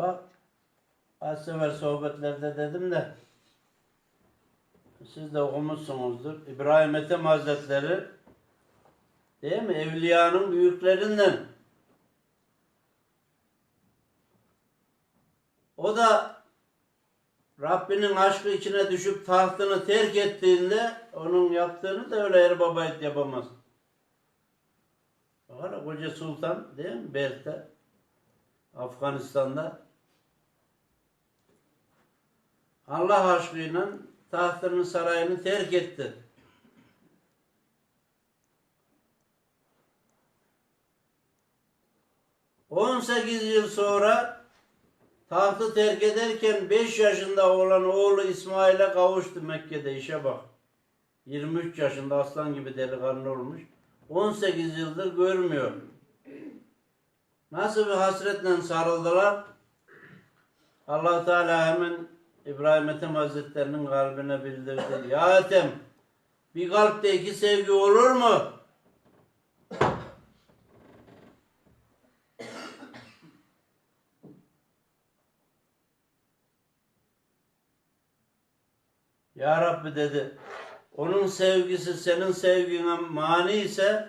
Bak az sefer sohbetlerde dedim de siz de okumuşsunuzdur. İbrahim Ethem Hazretleri değil mi? Evliyanın büyüklerinden. O da Rabbinin aşkı içine düşüp tahtını terk ettiğinde onun yaptığını da öyle her baba et yapamaz. Bakara koca sultan değil mi? Berk'te Afganistan'da Allah aşkıyla tahtının sarayını terk etti. On sekiz yıl sonra tahtı terk ederken 5 yaşında olan oğlu İsmail'e kavuştu Mekke'de işe bak. 23 yaşında aslan gibi delikanlı olmuş. 18 yıldır görmüyor. Nasıl bir hasretle sarıldılar? allah Teala hemen İbrahim Ethem Hazretleri'nin kalbine bildirdi. Ya Ethem bir kalpte iki sevgi olur mu? Ya Rabbi dedi. Onun sevgisi senin sevgine mani ise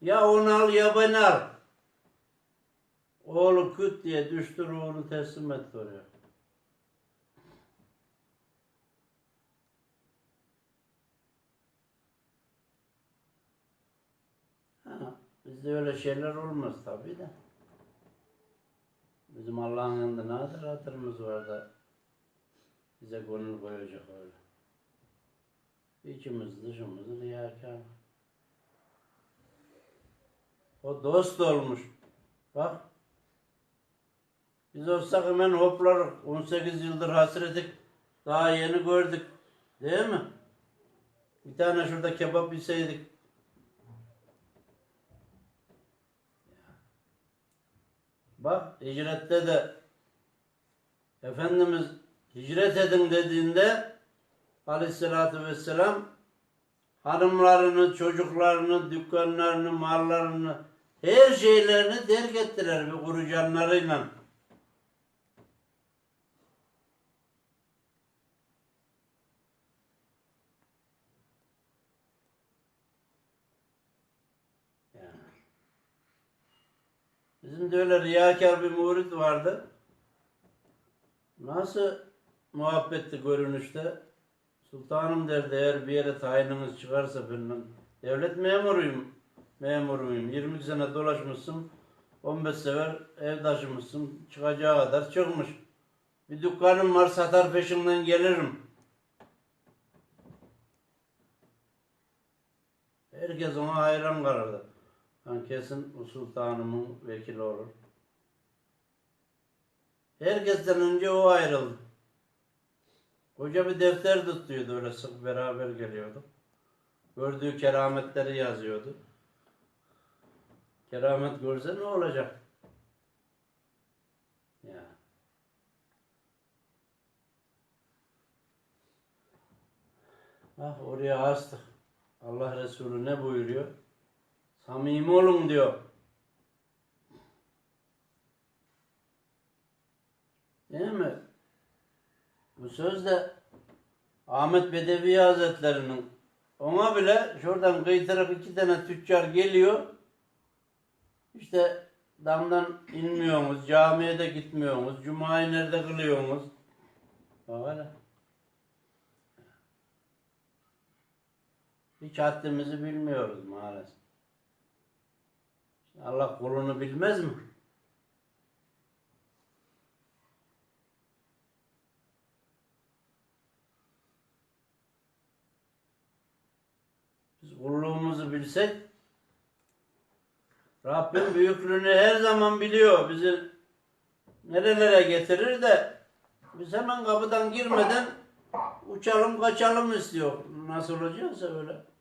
ya onu al ya beni al. Oğlu küt diye düştü ruhunu teslim etti oraya. Bizde öyle şeyler olmaz tabii de. Bizim Allah'ın yanında ne kadar hatırımız var da bize gönül koyacak öyle. İçimiz dışımız riyakar. O dost olmuş. Bak. Biz olsak hemen hoplarız. 18 yıldır hasretik. Daha yeni gördük. Değil mi? Bir tane şurada kebap yeseydik. Bak hicrette de Efendimiz hicret edin dediğinde Aleyhisselatü Vesselam hanımlarını, çocuklarını, dükkanlarını, mallarını, her şeylerini terk ettiler bir kuru canlarıyla. Yani. Bizim de öyle riyakar bir murit vardı. Nasıl muhabbetti görünüşte? Sultanım derdi eğer bir yere tayininiz çıkarsa benim devlet memuruyum. Memuruyum. 20 sene dolaşmışsın. 15 sefer ev taşımışsın. Çıkacağı kadar çıkmış. Bir dükkanım var satar peşimden gelirim. Herkes ona hayran kalırdı. O sultanımın vekili olur. Herkesten önce o ayrıldı. Koca bir defter tutuyordu öyle sık beraber geliyordu. Gördüğü kerametleri yazıyordu. Keramet görse ne olacak? Ya. Ah oraya astık. Allah Resulü ne buyuruyor? Samimi olun diyor. Değil mi? Bu söz de Ahmet Bedevi Hazretleri'nin ona bile şuradan kıytırıp iki tane tüccar geliyor. İşte damdan inmiyorsunuz, camiye de gitmiyorsunuz, cumayı nerede kılıyorsunuz? Öyle. Hiç haddimizi bilmiyoruz maalesef. Allah kulunu bilmez mi? Biz kulluğumuzu bilsek Rabbim büyüklüğünü her zaman biliyor. Bizi nerelere getirir de biz hemen kapıdan girmeden uçalım kaçalım istiyor. Nasıl olacaksa öyle.